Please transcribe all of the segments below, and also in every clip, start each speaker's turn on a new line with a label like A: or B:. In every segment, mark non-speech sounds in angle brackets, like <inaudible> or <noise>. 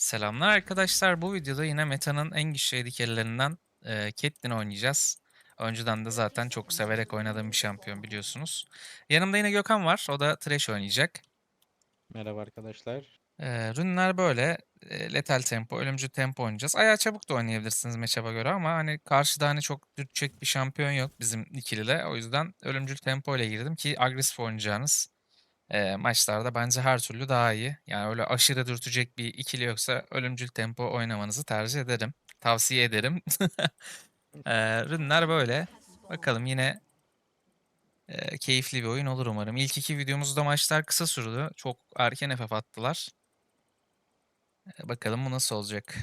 A: Selamlar arkadaşlar. Bu videoda yine metanın en güçlü AD carry'lerinden eee Caitlyn oynayacağız. Önceden de zaten çok severek oynadığım bir şampiyon biliyorsunuz. Yanımda yine Gökhan var. O da Thresh oynayacak.
B: Merhaba arkadaşlar.
A: Eee rünler böyle. eee, lethal tempo, ölümcül tempo oynayacağız. Ayağı çabuk da oynayabilirsiniz matchup'a göre ama hani karşıda hani çok dürtecek bir şampiyon yok bizim ikilide. O yüzden ölümcül tempo ile girdim ki agresif oynayacağınız eee, maçlarda bence her türlü daha iyi. Yani öyle aşırı dürtecek bir ikili yoksa ölümcül tempo oynamanızı tercih ederim. Tavsiye ederim. <laughs> Eee rünler böyle. Bakalım yine eee, keyifli bir oyun olur umarım. İlk iki videomuzda maçlar kısa sürdü. Çok erken FF attılar. Eee, bakalım bu nasıl olacak.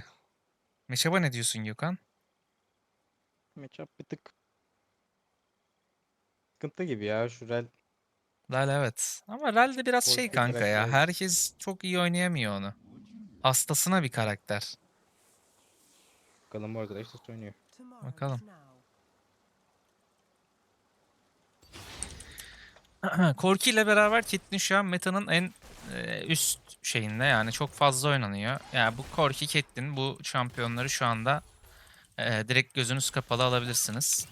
A: Meşaba ne diyorsun Gökhan?
B: Matchup bir tık sıkıntı gibi ya. Şu rel
A: Lal evet. Ama Lal de biraz
B: Boş
A: şey kanka ya.
B: karakter.
A: Herkes çok iyi oynayamıyor onu. Hastasına bir karakter.
B: bakalım bu arkadaş nasıl oynuyor.
A: Bakalım. <clears throat> Korki ile beraber Caitlyn şu an metanın en e, üst şeyinde yani çok fazla oynanıyor. Yani bu Korki, Caitlyn bu şampiyonları şu anda e, direkt gözünüz kapalı alabilirsiniz.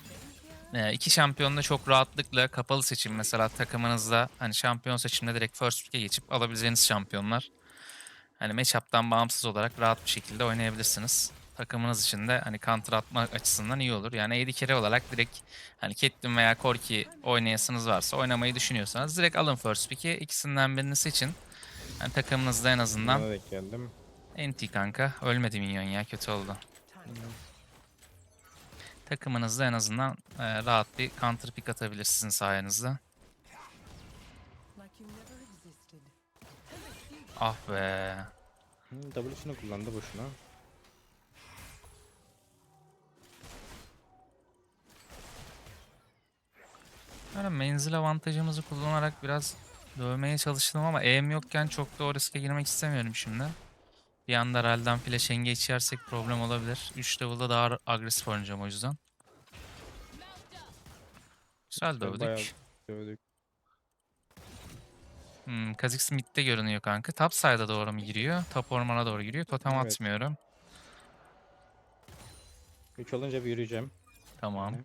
A: E, iki şampiyonu da çok rahatlıkla kapalı seçim mesela takımınızda hani şampiyon seçiminde direkt first pick'e geçip alabileceğiniz şampiyonlar. Hani matchup'tan bağımsız olarak rahat bir şekilde oynayabilirsiniz. Takımınız için de hani counter atma açısından iyi olur. Yani AD carry olarak direkt hani Caitlyn veya Corki oynayasınız varsa oynamayı düşünüyorsanız direkt alın first pick'i. ikisinden birini seçin. Yani takımınızda en azından
B: denk geldim.
A: NT kanka. Ölmedi minyon ya kötü oldu. Takımınızda en azından e, rahat bir counter pick atabilir sizin sayenizde. Ah be.
B: W'sunu kullandı boşuna.
A: Böyle menzil avantajımızı kullanarak biraz dövmeye çalıştım ama aim yokken çok da o riske girmek istemiyorum şimdi. Bir anda Ral'den flash engage yersek problem olabilir. 3 level'da daha agresif oynayacağım o yüzden. Güzel dövdük.
B: dövdük.
A: Hmm, Kha'Zix mid'de görünüyor kanka. Top side'a doğru mu giriyor? Top ormana doğru giriyor. Totem
B: Evet.
A: atmıyorum.
B: 3 olunca bir yürüyeceğim.
A: Tamam.
B: Yani.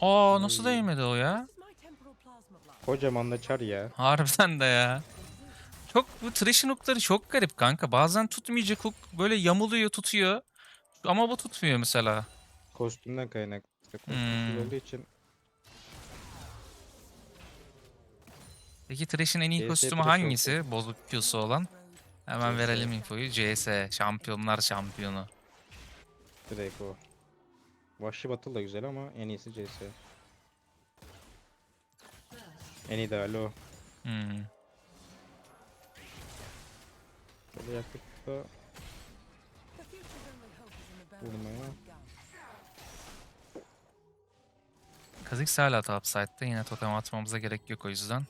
A: Aa nasıl değmedi o ya?
B: Kocaman da çar ya.
A: Harbiden de ya. Çok bu Thresh'in hookları çok garip kanka. Bazen tutmayacak hook böyle yamuluyor tutuyor. Ama bu tutmuyor mesela.
B: Kostümden kaynaklı. Kostüm
A: Hmm.
B: olduğu için
A: Peki Thresh'in en iyi
B: CS
A: kostümü hangisi? Bozuk Q'su olan. Hemen
B: CS.
A: verelim infoyu. CS. Şampiyonlar şampiyonu.
B: direkt o. Vahşi Battle da güzel ama en iyisi CS. En ideali o.
A: Hmm.
B: Şöyle da vurmaya.
A: Kha'Zix hala topside'da. Yine totem atmamıza gerek yok o yüzden.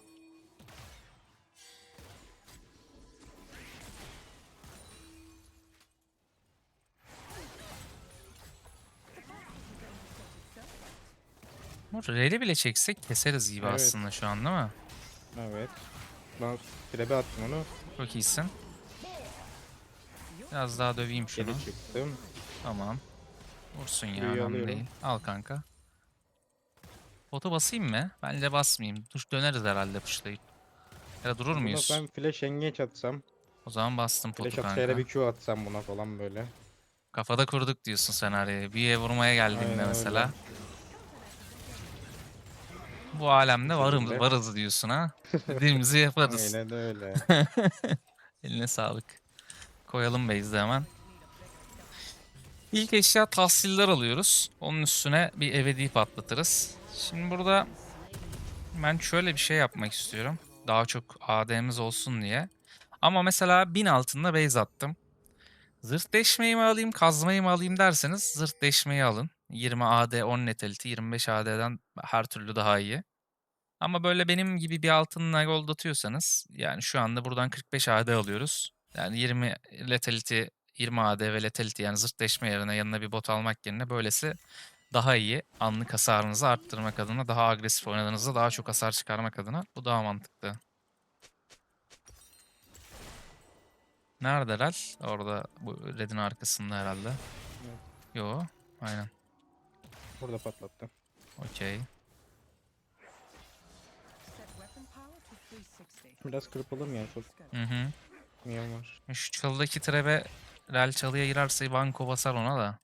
A: Bu R'li bile çeksek keseriz gibi
B: Evet.
A: aslında şu an değil mi?
B: Evet. Ben trebe attım onu.
A: Çok iyisin. Biraz daha döveyim şunu.
B: Geri çıktım.
A: Tamam. Vursun ya
B: Büyüyü
A: önemli
B: alıyorum.
A: değil. Al kanka. Botu basayım mı? Bence basmayayım. Tuş döneriz herhalde pushlayıp. Ya da durur
B: Buna
A: muyuz?
B: ben flash engage atsam.
A: O zaman bastım potu
B: Flash
A: kanka.
B: atışıyla bir Q atsam buna falan böyle.
A: Kafada kurduk diyorsun senaryoyu. Bir ev vurmaya geldiğimde
B: Aynen
A: mesela. Bu alemde
B: şekilde.
A: varız diyorsun ha. <laughs> Dediğimizi yaparız.
B: Aynen öyle. <laughs>
A: Eline sağlık. Koyalım base'de hemen. İlk eşya tahsiller alıyoruz. Onun üstüne bir ebedi patlatırız. Şimdi burada ben şöyle bir şey yapmak istiyorum. Daha çok AD'miz olsun diye. Ama mesela 1000 altında base attım. Zırh deşmeyi mi alayım, kazmayı mı alayım derseniz zırh deşmeyi alın. 20 AD, 10 letality, 25 AD'den her türlü daha iyi. Ama böyle benim gibi bir altınla gold atıyorsanız yani şu anda buradan 45 AD alıyoruz. Yani 20 letality, 20 AD ve letality yani zırh deşme yerine yanına bir bot almak yerine böylesi daha iyi anlık hasarınızı arttırmak adına, daha agresif oynadığınızda daha çok hasar çıkarmak adına bu daha mantıklı. Nerede Ral? Orada bu Red'in arkasında herhalde.
B: Evet.
A: Yo, aynen.
B: Burada patlattı.
A: Okey.
C: Set weapon power to 360.
B: Biraz kırpalım yani çok
A: Hı hı.
B: minyon var.
A: Şu çalıdaki trebe Rel çalıya girerse banko basar ona da.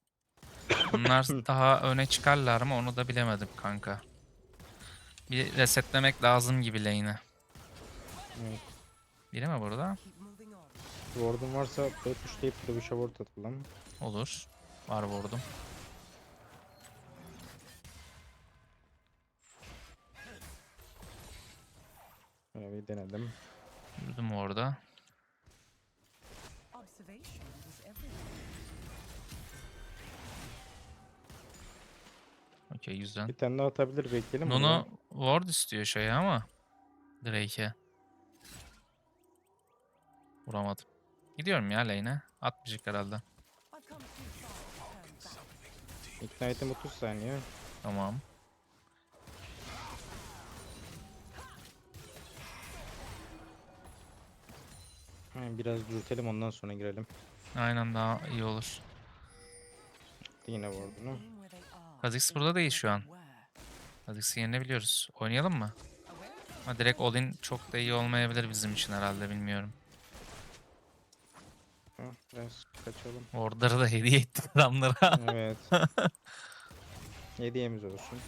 A: Bunlar <laughs> daha öne çıkarlar mı onu da bilemedim kanka. Bir resetlemek lazım gibi lane'i.
B: Evet.
A: Biri mi burada?
B: Ward'un varsa böyle pushlayıp bir ward atalım.
A: Olur. Var vurdum.
B: Böyle bir denedim.
A: Yürüdüm orada. Okey güzel.
B: Bir tane daha atabilir bekleyelim.
A: Bunu ward istiyor şey ama. Drake'e. Vuramadım. Gidiyorum ya lane'e. Atmayacak herhalde.
C: Back.
B: Ignite'im 30 saniye.
A: Tamam.
B: Yani biraz dürtelim ondan sonra girelim.
A: Aynen daha iyi olur.
B: Yine
C: are.
A: Kha'Zix burada değil şu an. Kha'Zix'i yenebiliyoruz. Oynayalım mı? Ama direkt all-in çok da iyi olmayabilir bizim için herhalde bilmiyorum.
B: Ha, biraz kaçalım.
A: Wardları da hediye ettik adamlara.
B: evet. <laughs> Hediyemiz olsun.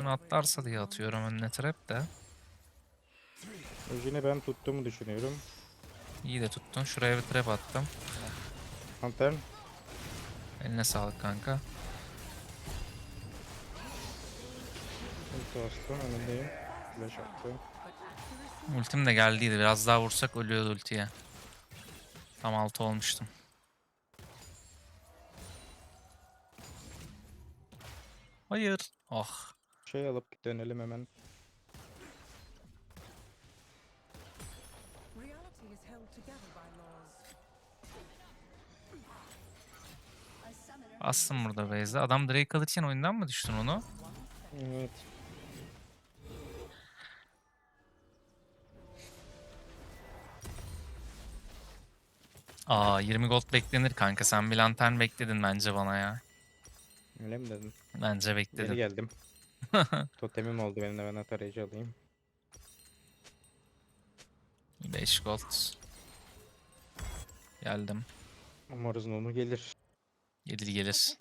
A: Üstüne atlarsa diye atıyorum önüne trap de.
B: Özüne ben tuttuğumu düşünüyorum.
A: İyi de tuttun. Şuraya bir trap attım.
B: Lantern.
A: Eline sağlık kanka.
B: Ulti bastı. Önündeyim. Flash.
A: Ultim de geldiydi. Biraz daha vursak ölüyordu ultiye. Tam altı olmuştum. Hayır. Oh.
B: Şey alıp dönelim hemen.
C: Reality is held together by laws.
A: Bastım burada base'de. Adam Drake alırken oyundan mı düştün onu?
B: Evet.
A: Aa 20 gold beklenir kanka. Sen bir lantern bekledin bence bana ya.
B: Öyle mi dedin?
A: Bence
B: Geri
A: bekledin.
B: geldim. <laughs> Totemim oldu benim de ben atarayıcı alayım.
A: 5 gold. Geldim.
B: Umarız onu gelir.
A: Gelir gelir.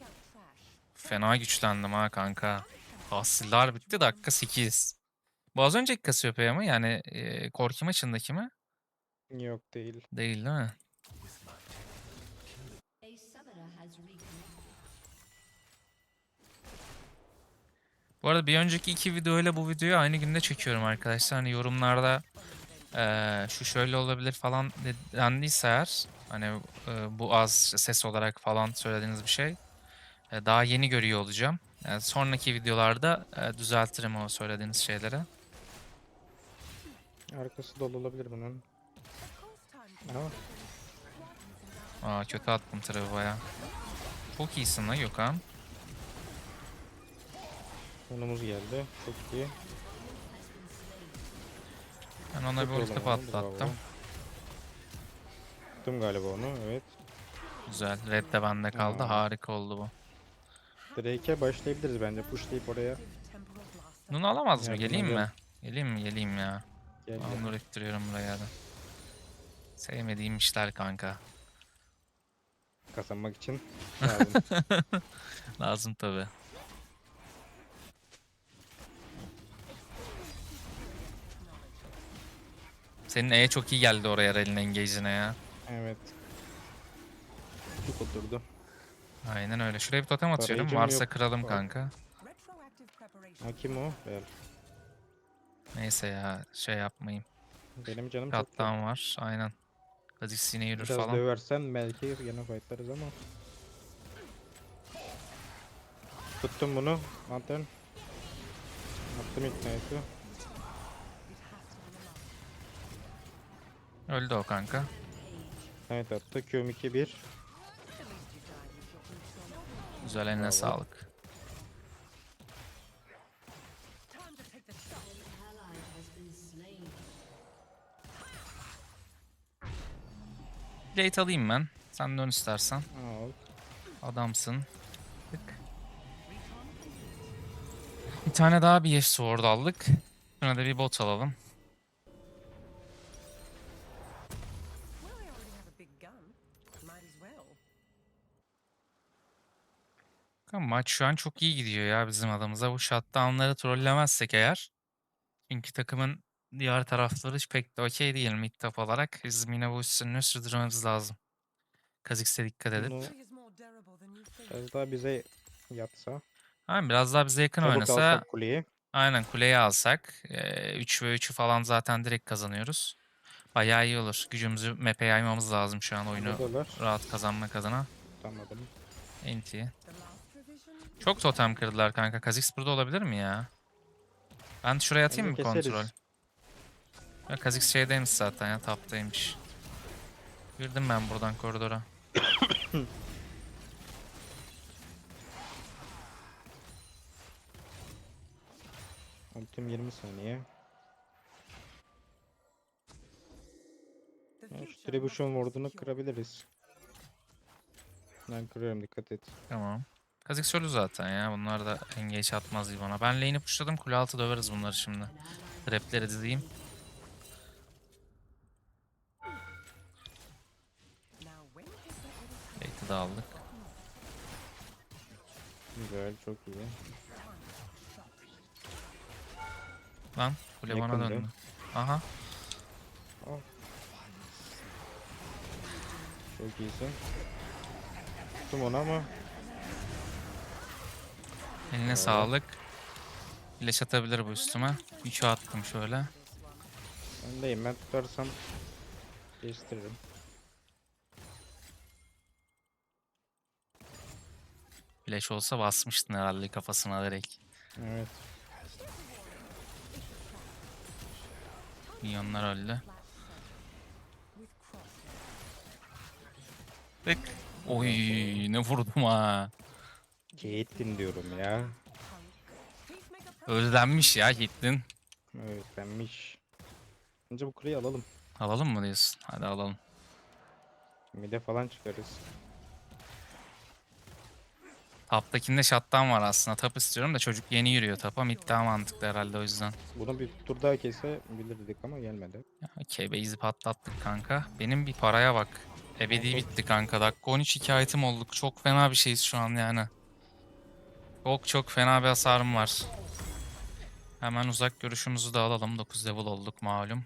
A: Fena güçlendim ha kanka. Tahsiller bitti dakika 8. Bu az önceki Cassiopeia mı? Yani e, Korki maçındaki mi?
B: Yok değil.
A: Değil değil mi? Bu arada bir önceki iki videoyla bu videoyu aynı günde çekiyorum arkadaşlar. Hani yorumlarda eee, şu şöyle olabilir falan de- dendiyse eğer hani e, bu az ses olarak falan söylediğiniz bir şey e, daha yeni görüyor olacağım. Yani sonraki videolarda e, düzeltirim o söylediğiniz şeyleri.
B: Arkası dolu olabilir bunun. Ama
A: Aa kötü attım tarafı baya. Çok iyisin lan Gökhan.
B: Sonumuz geldi. Çok iyi.
A: Ben ona bir ulti patlattım.
B: Tuttum galiba onu evet.
A: Güzel. Red de bende kaldı.
B: Aa.
A: Harika oldu bu.
B: Drake'e başlayabiliriz bence. Pushlayıp oraya.
A: Nunu alamaz mı? Geleyim mi?
B: ediyorum.
A: Geleyim mi? Geleyim ya.
B: geldi.
A: Andur ettiriyorum buraya da. Sevmediğim işler kanka.
B: Kazanmak için <laughs> lazım.
A: Lazım tabi. Senin E çok iyi geldi oraya elin engage'ine ya.
B: evet. Çok oturdu.
A: Aynen öyle. Şuraya bir totem atıyorum.
B: Tarayıcım
A: Varsa
B: yok.
A: kıralım
B: Var.
A: kanka.
B: Ha kim o? Bel.
A: Neyse ya şey yapmayayım.
B: Benim canım çok yok.
A: Katlan var. Aynen. Kha'Zix yine yürür
B: Biraz
A: falan.
B: döversen belki yine fightlarız ama. Tuttum bunu. Lantern. Attım ignite'ı.
A: Öldü o kanka.
B: Evet attı. Q'm 2-1.
C: At least you died with your boots on.
A: Güzel eline
B: Bravo.
A: sağlık. Plate alayım ben. Sen dön istersen.
B: Al.
A: Adamsın. Tık. Bir tane daha bir sword aldık. Sonra da bir bot alalım. Maç şu an çok iyi gidiyor ya bizim adamıza. Bu shutdownları trollemezsek eğer. Çünkü takımın diğer tarafları pek de okey değil mid olarak. Bizim yine bu üstünlüğü sürdürmemiz lazım. Kha'Zix'e dikkat edip.
B: Bunu biraz daha bize yatsa.
A: Aynen biraz daha bize yakın
B: Çabuk
A: oynasa.
B: kuleyi.
A: Aynen kuleyi alsak. 3 ve 3'ü falan zaten direkt kazanıyoruz. Bayağı iyi olur. Gücümüzü map'e yaymamız lazım şu an oyunu rahat kazanmak adına.
B: Tutamadım.
A: Enti. Çok totem kırdılar kanka. Kha'Zix burada olabilir mi ya? Ben şuraya atayım mı
B: keseriz.
A: kontrol? Ya Kha'Zix şeydeymiş zaten ya taptaymış. Girdim ben buradan koridora. <coughs>
B: Ultim 20 saniye. Ya, şu
C: be
B: ward'unu kırabiliriz. Ben kırıyorum dikkat et.
A: Tamam. Kha'Zix ölü zaten ya. Bunlar da engage atmaz gibi bana. Ben lane'i pushladım. Kule altı döveriz bunları şimdi. Trapleri dizeyim. Bait'i de aldık.
B: Güzel çok iyi.
A: Lan kule bana döndü. Aha.
B: Çok iyisin. Tuttum onu ama
A: Eline sağlık. Flash atabilir bu üstüme. 3'ü attım şöyle.
B: öndeyim ben tutarsam değiştiririm.
A: Flash olsa basmıştın herhalde kafasına direkt.
B: Evet.
A: Milyonlar öldü. Tık. Oy ne vurdum ha.
B: Caitlyn diyorum ya.
A: Özlenmiş ya.
B: Evet benmiş. Bence bu kuleyi alalım.
A: Alalım mı diyorsun? Hadi alalım.
B: Mide falan çıkarız.
A: Taptakinde shutdown var aslında. Tap istiyorum da çocuk yeni yürüyor tapa. Mid daha mantıklı herhalde o yüzden.
B: Bunu bir tur daha kesebilirdik ama gelmedi.
A: Okey base'i patlattık kanka. Benim bir paraya bak. Ebedi bitti kanka. Dakika 13 2 item olduk. Çok fena bir şeyiz şu an yani. Çok çok fena bir hasarım var. Hemen uzak görüşümüzü de alalım. 9 level olduk malum.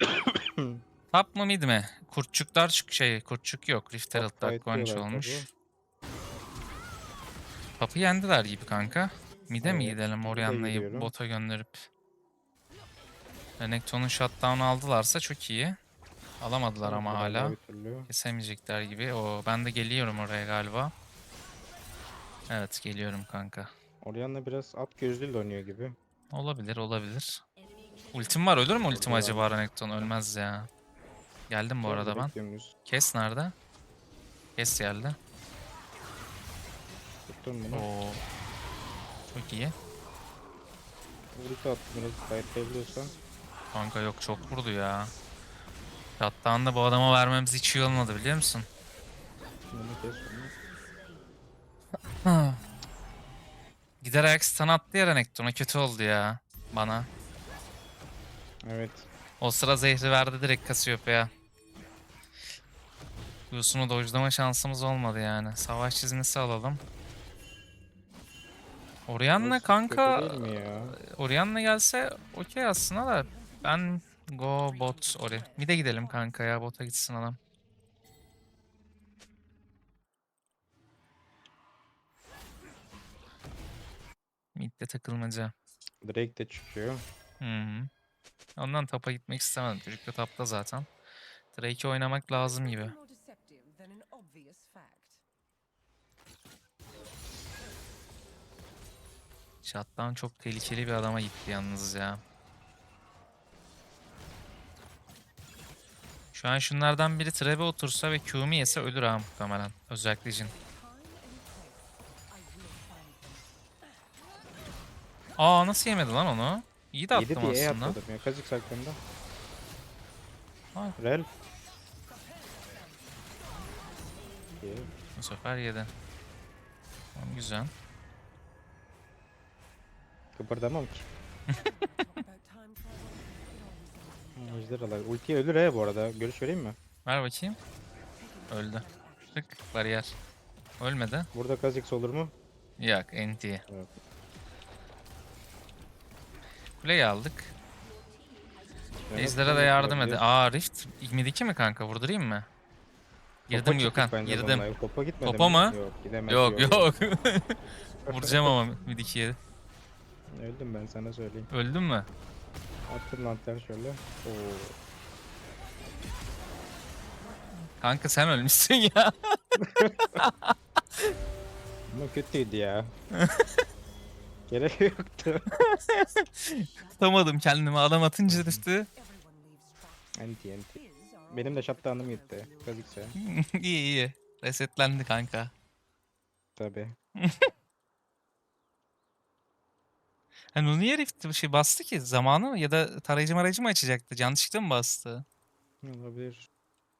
A: <coughs> Top mı mid mi? Kurtçuklar çık şey kurtçuk yok. Rift Herald
B: Top
A: dakika 13
B: fightlıyorlar
A: olmuş. Top'u yendiler gibi kanka. Mid'e mi
B: Evet,
A: gidelim
B: mid'e
A: Orianna'yı bota gönderip. Renekton'un shutdown'u aldılarsa çok iyi. Alamadılar ama hala. Kesemeyecekler gibi. O ben de geliyorum oraya galiba. Evet geliyorum kanka.
B: Orianna biraz at gözlüyle oynuyor gibi.
A: Olabilir olabilir. Ultim var ölür mü ultim
B: Öldü
A: acaba Renekton? Ölmez ya. Geldim bu arada ben.
B: Bekliyoruz.
A: Kes nerede? Kes geldi.
B: Tuttum bunu.
A: Oo. Çok iyi.
B: Ulti attım biraz fightlayabiliyorsan.
A: Kanka yok çok vurdu ya. Shutdown'ı da bu adama vermemiz hiç iyi olmadı biliyor musun?
B: Bunu kes onu.
A: Gider ayak stun attı ya Renekton'a kötü oldu ya. Bana.
B: Evet.
A: O sıra zehri verdi direkt Cassiopea'ya. Q'sunu dojlama şansımız olmadı yani. Savaş çizmesi alalım. Orianna kanka... Orianna gelse okey aslında da ben go bot Ori. Mid'e gidelim kanka ya bota gitsin adam. Mid'de takılmaca.
B: Drake de çıkıyor.
A: Hı hı. Ondan tapa gitmek istemedim. Çocuk da tapta zaten. Drake'i oynamak lazım gibi.
C: Nothing more deceptive than an obvious fact.
A: Shutdown çok tehlikeli bir adama gitti yalnız ya. Şu an şunlardan biri trebe otursa ve Q'mu yese ölür ha muhtemelen. Özellikle Jhin. Aa nasıl yemedi lan onu? İyi de
B: Yedi
A: attım
B: diye E
A: aslında.
B: atladım ya. Saklığında.
A: Vay.
B: Rel. İyi.
A: Bu sefer yedi. Tamam, güzel.
B: Kıpırdamam ki. <laughs> Alay. Ulti ölür he bu arada. Görüş vereyim mi?
A: Ver bakayım. Öldü. Tık bariyer. Ölmedi.
B: Burada Kha'Zix olur mu?
A: Yok NT.
B: Yok.
A: Kuleyi aldık. Ejder'e de yardım edi. Aa Rift. İlmediki mi kanka? Vurdurayım mı? Girdim Gökhan. Girdim.
B: Topa gitmedim.
A: Topa mı?
B: Yok gidemez.
A: Yok yok. <laughs> Vuracağım ama Midiki'ye.
B: Öldüm ben sana söyleyeyim.
A: Öldün mü?
B: Attım lantern şöyle. Oo.
A: Kanka sen ölmüşsün ya. <laughs>
B: Ama kötüydü ya. <laughs> Gerek yoktu. <laughs>
A: Tutamadım kendimi. Adam atınca düştü.
B: Anti anti. Benim de shutdown'ım gitti. Kha'Zix'e. <laughs>
A: iyi iyi. Resetlendi kanka.
B: Tabi. <laughs>
A: Ha niye Rift şey bastı ki? Zamanı mı? Ya da tarayıcı marayıcı mı açacaktı? Yanlışlıkla mı bastı?
B: Olabilir.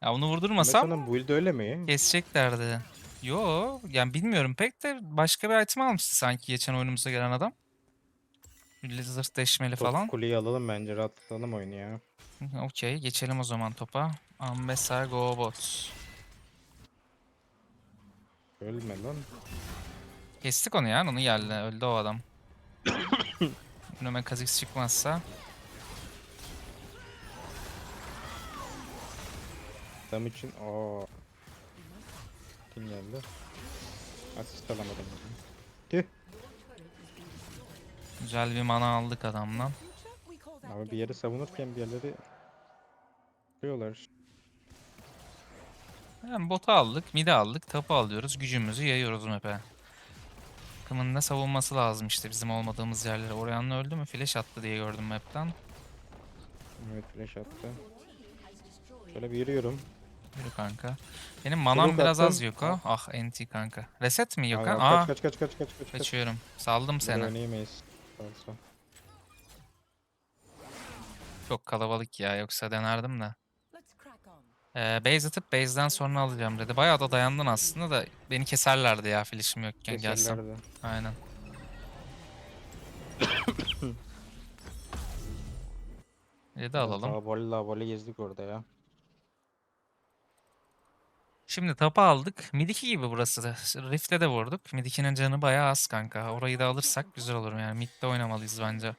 A: Ya onu vurdurmasam
B: Metanın build öyle mi?
A: keseceklerdi. Yo yani bilmiyorum pek de başka bir item almıştı sanki geçen oyunumuza gelen adam. Zırh deşmeli
B: Top
A: falan.
B: kuleyi alalım bence. Rahatlatalım oyunu ya.
A: Okey geçelim o zaman topa. Ambessa Go Bot.
B: Ölme lan.
A: Kestik onu ya onu geldi öldü o adam. <coughs> Önüme Kha'Zix çıkmazsa.
B: Adam için aa. Kim geldi? Asist alamadım. Tüh.
A: Güzel bir mana aldık adamdan.
B: Ama bir yeri savunurken bir yerleri Kırıyorlar.
A: Yani botu aldık, midi aldık, tapu alıyoruz, gücümüzü yayıyoruz map'e. Takımın da savunması lazım işte bizim olmadığımız yerlere. Oryanlı öldü mü? Flash attı diye gördüm map'ten.
B: Evet flash attı. Şöyle bir yürüyorum.
A: Yürü kanka. Benim manam
B: Çabuk
A: biraz
B: attım.
A: az Yoko. Ah NT kanka. Reset mi Yoko?
B: Aa,
A: Aa,
B: kaç kaç kaç kaç kaç kaç. kaç.
A: kaçıyorum. Saldım
B: Buraya
A: seni.
B: oynayamayız. Salsa.
A: Çok kalabalık ya yoksa denerdim de. Ee, base atıp base'den sonra alacağım dedi. Bayağı da dayandın aslında da beni keserlerdi ya flash'im yokken gelsem.
B: Keserlerdi.
A: Aynen. <coughs> Bir de alalım.
B: Daha volley la volley gezdik orada ya.
A: Şimdi tapa aldık. Midiki gibi burası da. Rift'e de vurduk. Midiki'nin canı bayağı az kanka. Orayı da alırsak güzel olur yani. Mid'de oynamalıyız bence.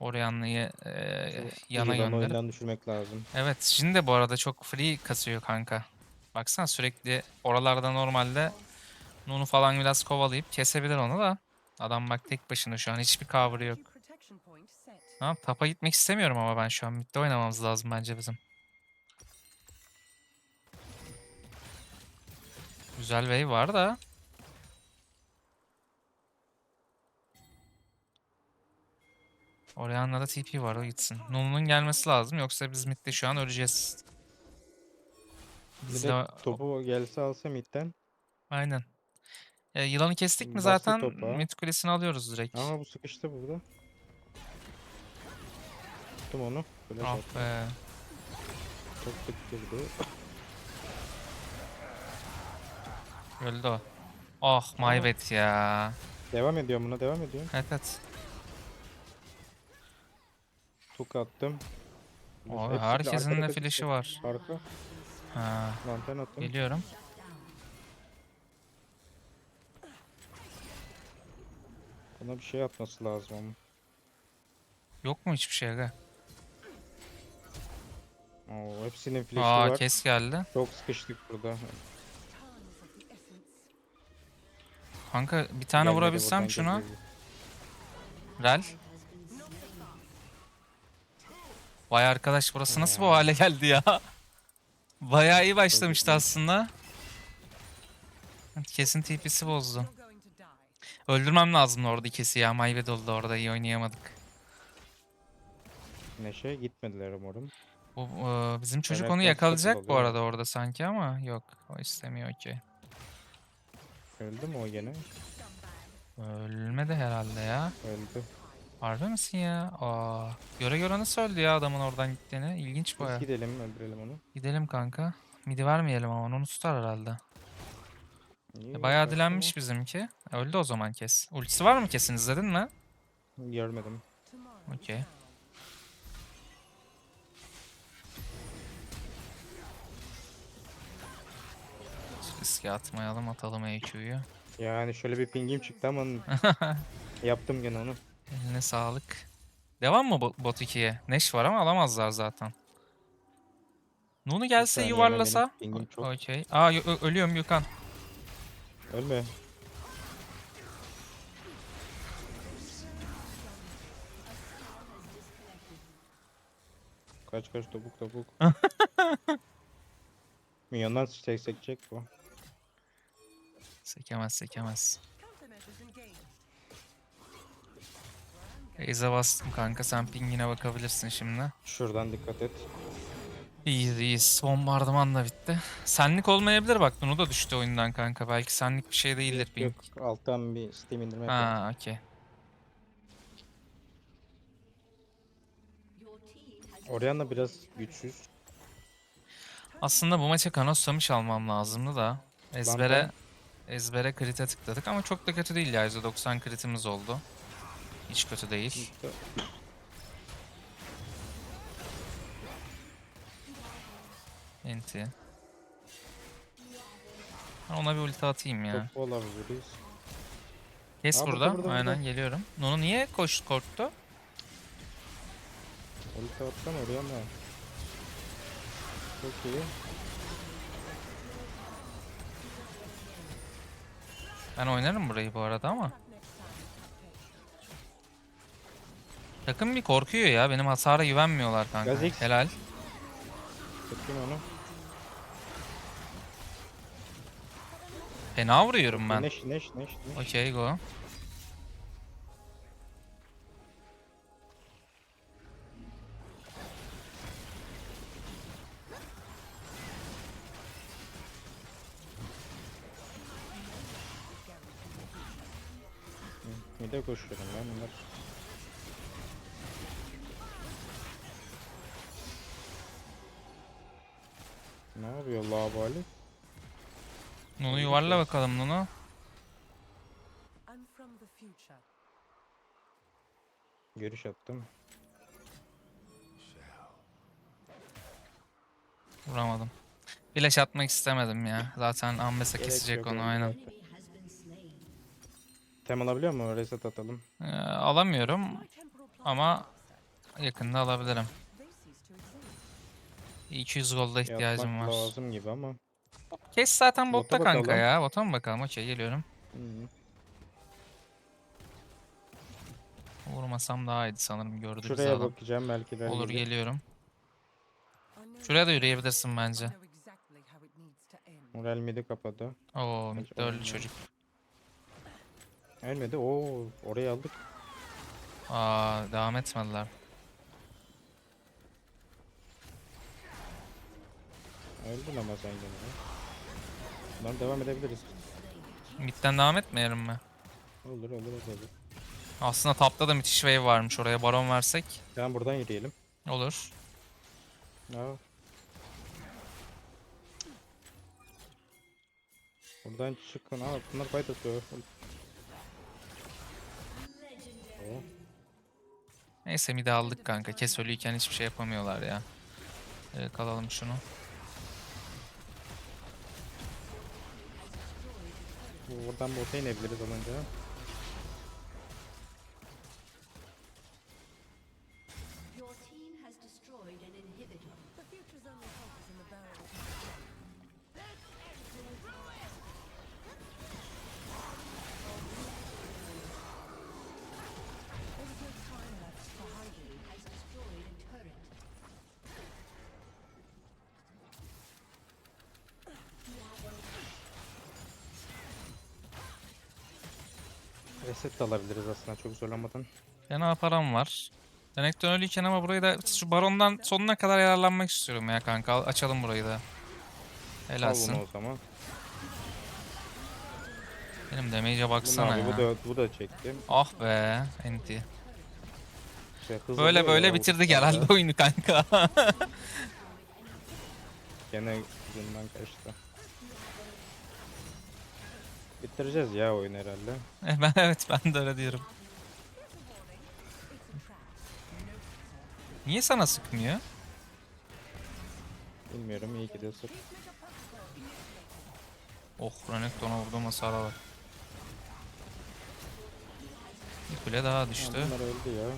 A: Oryanlı'yı eee, yana
B: Yılan
A: gönderip.
B: oyundan düşürmek lazım.
A: Evet şimdi de bu arada çok free kasıyor kanka. Baksana sürekli oralarda normalde Nunu falan biraz kovalayıp kesebilir onu da. Adam bak tek başına şu an hiçbir cover'ı yok. Tamam tapa gitmek istemiyorum ama ben şu an midde oynamamız lazım bence bizim. Güzel wave var da. Orianna'da da TP var o gitsin. Nunu'nun gelmesi lazım yoksa biz midde şu an öleceğiz.
B: Bir
A: Biz
B: de
A: de
B: topu gelse alsa midden.
A: aynen. E, yılanı kestik mi
B: Bastı
A: zaten
B: topa.
A: mid kulesini alıyoruz direkt.
B: Ama bu sıkıştı burada. Tuttum onu. Flash
A: Ah be.
B: Çok tık girdi.
A: Öldü o. Oh my bad ya.
B: Devam ediyorum buna devam ediyorum.
A: Evet evet.
B: Tuk attım.
A: Abi
B: Hepsi-
A: herkesin de
B: arkada
A: var.
B: Arka.
A: Ha,
B: Lantern attım.
A: geliyorum.
B: Buna bir şey atması lazım ama.
A: Yok mu hiçbir şey aga?
B: Oo, hepsinin flash'ı
A: Aa
B: var.
A: kes geldi.
B: Çok sıkıştık burada.
A: Kanka bir tane
B: Gelmedi
A: vurabilsem
B: buradan,
A: şuna. Rel. Vay arkadaş burası nasıl bu hale geldi ya? <laughs> Bayağı iyi başlamıştı aslında. Kesin TP'si bozdu. Öldürmem lazım orada ikisi ya. Maybet oldu orada iyi oynayamadık.
B: Neşe gitmediler umarım.
A: Bu, e, bizim çocuk onu yakalayacak bu
B: oluyor.
A: arada orada sanki ama yok. O istemiyor ki.
B: Öldü mü o gene?
A: Ölmedi herhalde ya.
B: Öldü.
A: Harbi misin ya? Aa, göre göre nasıl öldü ya adamın oradan gittiğini? İlginç
B: Biz
A: baya.
B: gidelim öldürelim onu.
A: Gidelim kanka. Midi vermeyelim ama onu tutar herhalde.
B: İyi,
A: E, Bayağı
B: yaklaştı
A: dilenmiş bizimki. Öldü o zaman kes. Ultisi var mı kesin izledin mi?
B: Görmedim.
A: Okey. Riske atmayalım atalım EQ'yu.
B: Yani şöyle bir pingim çıktı ama <laughs> yaptım gene onu.
A: Eline sağlık. Devam mı bo- bot 2'ye? Neş var ama alamazlar zaten. Nunu gelse
B: saniye,
A: yuvarlasa. Okey. Aa ölüyorum Gökhan.
B: Ölme. Kaç kaç topuk topuk. <laughs> Milyondan sek sekecek bu.
A: Sekemez sekemez. Beyze bastım kanka sen pingine bakabilirsin şimdi.
B: Şuradan dikkat et.
A: İyiyiz iyiyiz. Bombardıman da bitti. Senlik olmayabilir bak Nunu da düştü oyundan kanka. Belki senlik bir şey değildir ping.
B: Yok alttan bir Steam indirme yapalım.
A: Ha okey.
B: Orianna biraz güçsüz.
A: Aslında bu maça Kanoslamış almam lazımdı da. Ezbere. Ezbere krite tıkladık ama çok da kötü değil ya. %90 kritimiz oldu. Hiç kötü değil. Enti. Ben ona bir ulti atayım ya.
B: Topu olabiliriz.
A: Kes
B: Aa, burada,
A: burada.
B: burada,
A: Aynen
B: burada.
A: geliyorum. Nunu niye koş korktu?
B: Ulti atsana Orianna. Çok iyi.
A: Ben oynarım burayı bu arada ama. Takım bir korkuyor ya. Benim hasara güvenmiyorlar kanka.
B: Gazix.
A: Helal.
B: Tuttum onu.
A: Fena vuruyorum ben.
B: Neş neş neş neş.
A: Okey go.
B: Bir de koşuyorum ben bunlar. Ne yapıyor labali?
A: Nunu yuvarla bakalım
C: future.
B: Görüş attım.
A: Vuramadım. Flash atmak istemedim ya. Zaten Ambessa
B: Gerek
A: kesecek
B: yok
A: onu aynen.
B: bak. Tem alabiliyor mu? Reset atalım.
A: Ee, alamıyorum ama yakında alabilirim.
C: They cease to exist.
A: 200 golda ihtiyacım
B: Yatmak
A: var.
B: lazım gibi ama.
A: Kes zaten
B: Bota
A: botta kanka
B: bakalım.
A: ya. Bota mı bakalım? Okey geliyorum.
B: Hı.
A: Vurmasam daha iyiydi sanırım gördü bizi
B: Şuraya
A: adam.
B: bakacağım belki de.
A: Olur geliyorum. Şuraya da yürüyebilirsin bence.
B: Moral midi kapadı.
A: Oo
B: Hiç
A: midde öldü
B: olmuyor.
A: çocuk.
B: Ölmedi. Oo, oraya aldık.
A: Aa devam etmediler.
B: Öldün ama sen gene. Lan devam edebiliriz.
A: Midden devam etmeyelim mi?
B: Olur olur olur.
A: Aslında tapta da müthiş wave varmış. Oraya baron versek
B: Tamam buradan yürüyelim.
A: olur.
B: Aa. Buradan çıkın. Aa bunlar fight atıyor. Oo.
A: Neyse midi aldık kanka. Kes ölüyken hiçbir şey yapamıyorlar ya. Ee, kalalım şunu.
B: Buradan bota inebiliriz alınca. Çok zorlamadan.
A: Fena param var. Renekton ölüyken ama burayı da şu barondan sonuna kadar yararlanmak istiyorum ya kanka. Al- Açalım burayı da.
B: Al
A: Helalsin.
B: bunu o zaman.
A: Benim damage'e baksana
B: abi
A: ya.
B: bu da, bu da çektim.
A: Ah be. Enti.
B: Hız
A: Böyle böyle
B: ya
A: bitirdik herhalde oyunu kanka. <laughs>
B: Gene ucundan kaçtı. Bitireceğiz ya oyunu herhalde.
A: ben evet ben de öyle diyorum. Niye sana sıkmıyor?
B: Bilmiyorum iyi de sırf.
A: Oh Renekton'a vurduğum hasara bak. Bir kule daha
B: Ha,
A: düştü.
B: Bunlar öldü ya.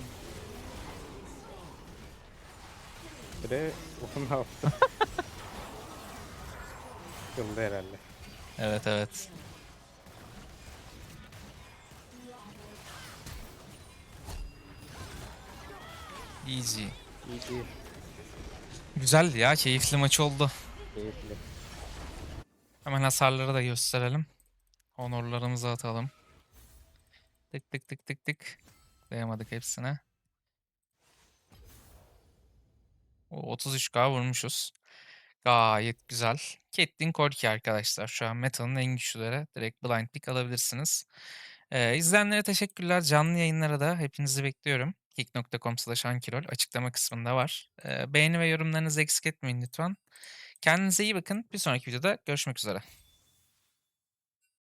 B: Bire onu ne yaptı? <laughs> Kıldı herhalde.
A: Evet evet. Easy.
B: İyi.
A: Güzeldi ya keyifli maç oldu.
B: Keyifli.
A: Hemen hasarları da gösterelim. Honorlarımızı atalım. Tık tık tık tık tık. Dayamadık hepsine. O 33k vurmuşuz. Gayet güzel. Caitlyn Corki arkadaşlar. Şu an metanın en güçlüleri. Direkt blind pick alabilirsiniz. Ee, izleyenlere teşekkürler. Canlı yayınlara da hepinizi bekliyorum. Kick.com slash ankirol açıklama kısmında var. Beğeni ve yorumlarınızı eksik etmeyin lütfen. Kendinize iyi bakın. Bir sonraki videoda görüşmek üzere.